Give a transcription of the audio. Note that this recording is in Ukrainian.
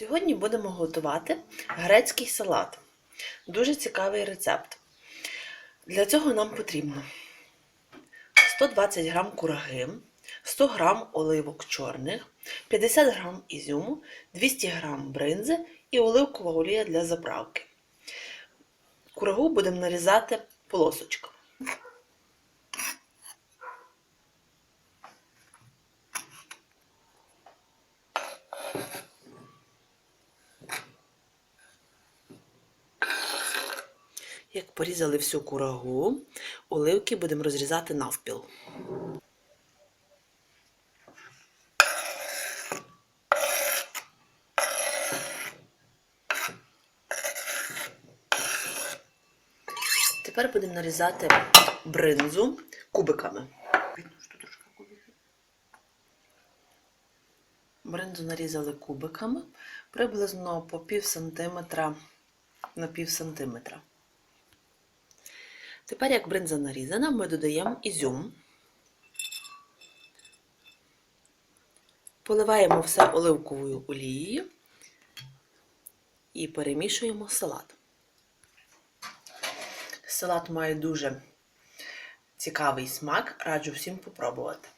Сьогодні будемо готувати грецький салат. Дуже цікавий рецепт. Для цього нам потрібно 120 г кураги, 100 г оливок чорних, 50 г ізюму, 200 г бринзи і оливкова олія для заправки. Курагу будемо нарізати полосочками. Як порізали всю курагу, оливки будемо розрізати навпіл. Тепер будемо нарізати бринзу кубиками. Бринзу нарізали кубиками приблизно по пів сантиметра на пів сантиметра. Тепер, як бринза нарізана, ми додаємо ізюм, поливаємо все оливковою олією і перемішуємо салат. Салат має дуже цікавий смак, раджу всім попробувати.